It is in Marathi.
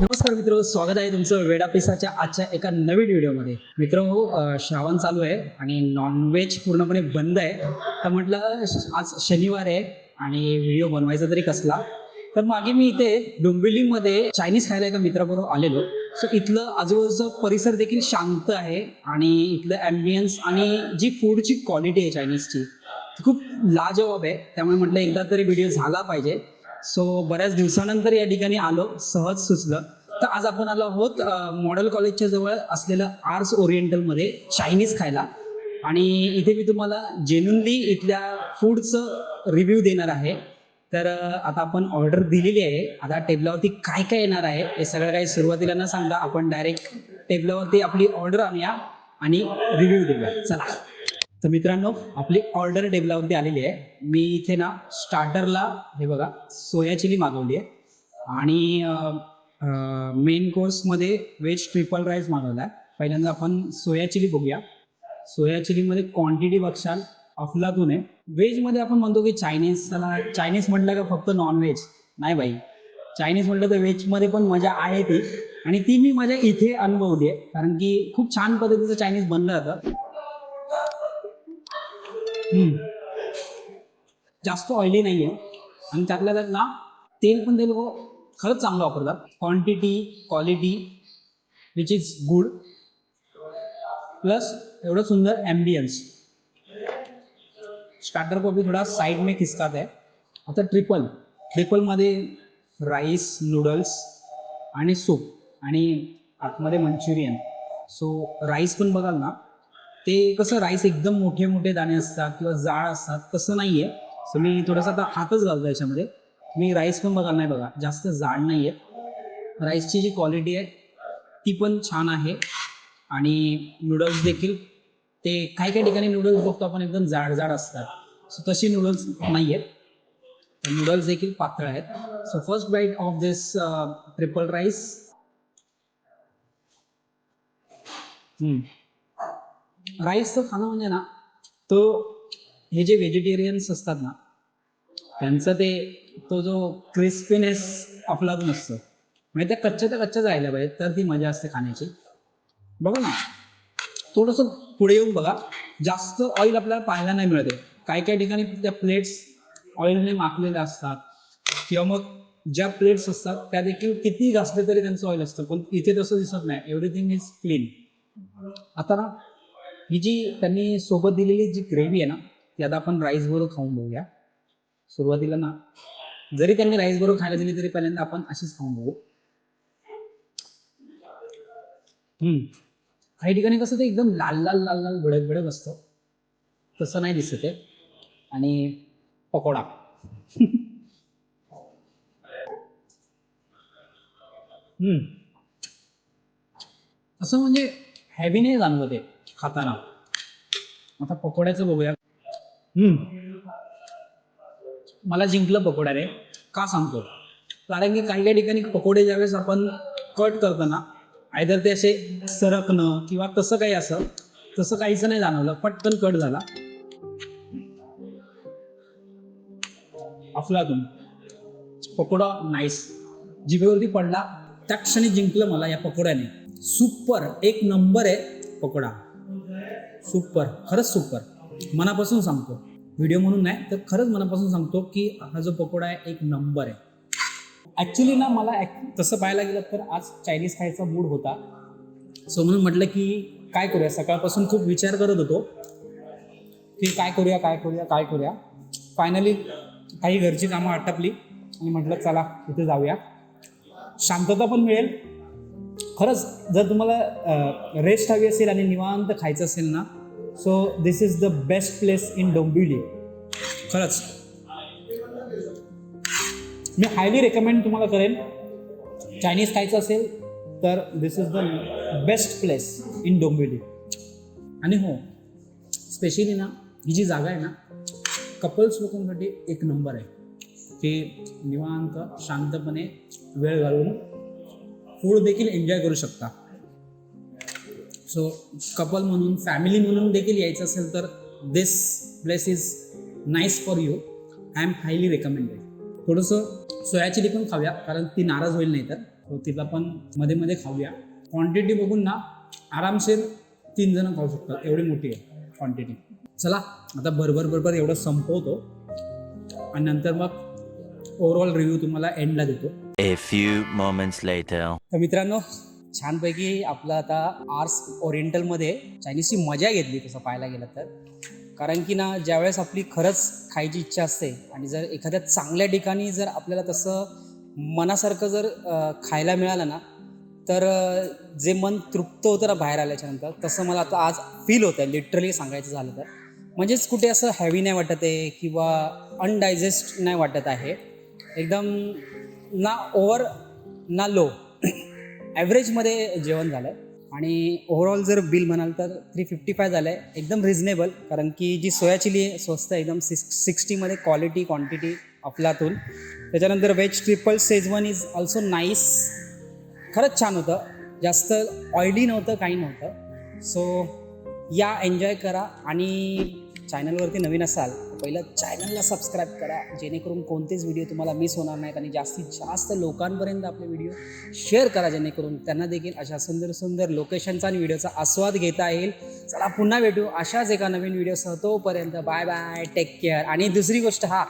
नमस्कार मित्र स्वागत आहे तुमचं वेडापिसाच्या आजच्या एका नवीन व्हिडिओमध्ये. मित्र हो, श्रावण चालू आहे आणि नॉनव्हेज पूर्णपणे बंद आहे. तर म्हटलं आज शनिवार आहे आणि व्हिडिओ बनवायचा तरी कसला. तर मागे मी इथे डोंबिवलीमध्ये चायनीज खायला एका मित्राबरोबर आलेलो. सो इथलं आजूबाजूचा परिसर देखील शांत आहे आणि इथलं ॲम्बियन्स आणि जी फूडची क्वालिटी आहे चायनीजची ती खूप लाजवाब आहे. त्यामुळे म्हटलं एकदा तरी व्हिडिओ झाला पाहिजे. सो बऱ्याच दिवसानंतर या ठिकाणी आलो सहज सुचलं. तर आज आपण आलो आहोत मॉडेल कॉलेजच्या जवळ असलेलं आर्ट्स ओरिएंटलमध्ये चायनीज खायला. आणि इथे मी तुम्हाला जेन्युनली इथल्या फूडचं रिव्ह्यू देणार आहे. तर आता आपण ऑर्डर दिलेली आहे. आता टेबलावरती काय काय येणार आहे हे सगळं काही सुरुवातीला न सांगता आपण डायरेक्ट टेबलावरती आपली ऑर्डर आणूया आणि रिव्ह्यू देऊया. चला. तर मित्रांनो आपली ऑर्डर टेबलावरती आलेली आहे. मी इथे ना स्टार्टरला हे बघा सोया चिली मागवली आहे. आणि मेन कोर्समध्ये व्हेज ट्रिपल राईस मागवला आहे. पहिल्यांदा आपण सोया चिली बघूया. सोया चिलीमध्ये क्वांटिटी बघशाल अफलातून आहे. व्हेजमध्ये आपण म्हणतो की चायनीज त्याला चायनीज म्हटलं का फक्त नॉनव्हेज नाही बाई. चायनीज म्हटलं तर व्हेजमध्ये पण मजा आहे ती. आणि ती मी माझ्या इथे अनुभवली आहे. कारण की खूप छान पद्धतीचं चायनीज बनलं जातं जास्त ऑइली नाही आहे आणि त्यातल्या त्यात ना तेल पण ते लोक खरंच चांगलं वापरतात. Quantity quality which is good plus एवढं सुंदर ॲम्बियन्स स्टार्टर कॉफी थोडा साईड में खिसकात आहे. आता ट्रिपल ट्रिपलमध्ये राईस नूडल्स आणि सूप आणि आतमध्ये मंचुरियन. सो राईस पण बघाल ना ते कसं राईस एकदम मोठे मोठे दाणे असतात किंवा जाळ असतात तसं नाही आहे सो मी थोडासा आता हातच घालतो याच्यामध्ये. मी राईस पण बघाल नाही बघा. जास्त जाड नाही आहे राईसची जी क्वालिटी आहे ती पण छान आहे. आणि नूडल्स देखील ते काही काही ठिकाणी नूडल्स बघतो आपण एकदम जाड जाड असतात. सो तशी नूडल्स नाही आहेत नूडल्स देखील पातळ आहेत. So first bite of this triple rice राईसचं खाणं म्हणजे ना तो हे जे व्हेजिटेरियन्स असतात ना त्यांचं ते तो जो क्रिस्पीनेस आपलाच असतो म्हणजे त्या कच्च्या त्या कच्च्या जायला पाहिजे तर ती मजा असते खाण्याची. बघा ना थोडंसं पुढे येऊन बघा जास्त ऑइल आपल्याला पाहायला नाही मिळते काही काही ठिकाणी त्या प्लेट्स ऑइलने माखलेल्या असतात किंवा मग ज्या प्लेट्स असतात त्या देखील किती घासले तरी त्यांचं ऑइल असतं पण इथे तसं दिसत नाही. एव्हरीथिंग इज क्लीन आता ना ही जी त्यांनी सोबत दिलेली जी ग्रेव्ही आहे ना ती आता आपण राईस बरोबर खाऊन बघूया. सुरुवातीला ना जरी त्यांनी राईस बरोबर खायला दिली तरी पहिल्यांदा आपण अशीच खाऊन बघू. हम्म. काही ठिकाणी कसं ते एकदम लाल लाल लाल लाल भडक भडक असतं. तसं नाही दिसत आहे. आणि पकोडा. हम्म. असं म्हणजे हॅवी नाही जाणवत आहे. खाताना. आता पकोड्याचं बघूया. हम्म. मला जिंकलं पकोडा रे का सांगतो? कारण की काही काही ठिकाणी पकोडे ज्यावेळेस आपण कट करताना आयदर ते असे सरकणं किंवा तसं काही असं तसं काहीच नाही जाणवलं पटकन कट झाला. अफलातून पकोडा नाईस जिभेवरती पडला. त्या क्षणी जिंकलं मला या पकोड्याने. सुपर एक नंबर आहे पकोडा. सुपर खरंच सुपर मनापासून सांगतो. व्हिडिओ म्हणून नाही तर खरंच मनापासून सांगतो की हा जो पकोडा आहे एक नंबर आहे. ॲक्च्युली ना मला तसं पाहायला गेलं तर आज चायनीज खायचा मूड होता. सो म्हणून म्हटलं की काय करूया? सकाळपासून खूप विचार करत होतो की काय करूया काय करूया काय करूया. फायनली काही घरची कामं आटपली आणि म्हटलं चला इथे जाऊया. शांतता पण मिळेल. खरंच जर तुम्हाला रेस्ट हवी असेल आणि निवांत खायचं असेल ना so this is the best place in Dombivli खरंच. मी हायली रेकमेंड तुम्हाला करेन. चायनीज खायचं असेल तर this is the best place in Dombivli आणि हो स्पेशली ना ही जी जागा आहे ना कपल्स लोकांसाठी एक नंबर आहे. की निवांत शांतपणे वेळ घालून फूड देखील एन्जॉय करू शकता. सो कपल म्हणून फॅमिली म्हणून देखील यायचं असेल तर this place is nice for you I am highly recommended थोडंसं सोया चिली पण खाऊया कारण ती नाराज होईल नाही तर तिला पण मध्ये मध्ये खाऊया. क्वांटिटी बघून ना आरामशीर तीन जण खाऊ शकतात. एवढी मोठी आहे क्वांटिटी चला आता भरभर भरभर एवढं संपवतो. आणि नंतर मग ओव्हरऑल रिव्ह्यू तुम्हाला एंडला देतो. A few moments later. तर मित्रांनो छानपैकी आपलं आता आर्स ओरिएंटलमध्ये चायनीजची मजा घेतली तसं पाहायला गेलं तर. कारण की ना ज्यावेळेस आपली खरंच खायची इच्छा असते आणि जर एखाद्या चांगल्या ठिकाणी जर आपल्याला तसं मनासारखं जर अं, खायला मिळालं ना तर अं, जे मन तृप्त होतं ना बाहेर आल्याच्यानंतर तसं मला आता आज फील होतं आहे लिटरली सांगायचं झालं तर. म्हणजेच कुठे असं हॅवी नाही वाटत आहे किंवा अनडायजेस्ट नाही वाटत आहे. एकदम ना ओवर ना लो. ॲव्हरेजमध्ये जेवण झालं आहे आणि ओव्हरऑल जर बिल म्हणाल तर थ्री फिफ्टी फाय झालं आहे एकदम रिझनेबल कारण की जी सोया चिली आहे स्वस्त आहे एकदम सिक्स सिक्स्टीमध्ये क्वालिटी क्वांटिटी अफलातून. त्याच्यानंतर veg triple schezwan is also nice खरंच छान होतं. जास्त ऑइली नव्हतं काही नव्हतं. सो या एन्जॉय करा. आणि चॅनलवरती नवीन असाल तर पहिलं चॅनलला सबस्क्राईब करा. जेणेकरून कोणतेच व्हिडिओ तुम्हाला मिस होणार नाहीत आणि जास्तीत जास्त लोकांपर्यंत आपले व्हिडिओ शेअर करा. जेणेकरून त्यांना देखील अशा सुंदर सुंदर लोकेशनचा आणि व्हिडिओचा आस्वाद घेता येईल. चला पुन्हा भेटू अशाच एका नवीन व्हिडिओसह तोपर्यंत बाय बाय टेक केअर आणि दुसरी गोष्ट हा.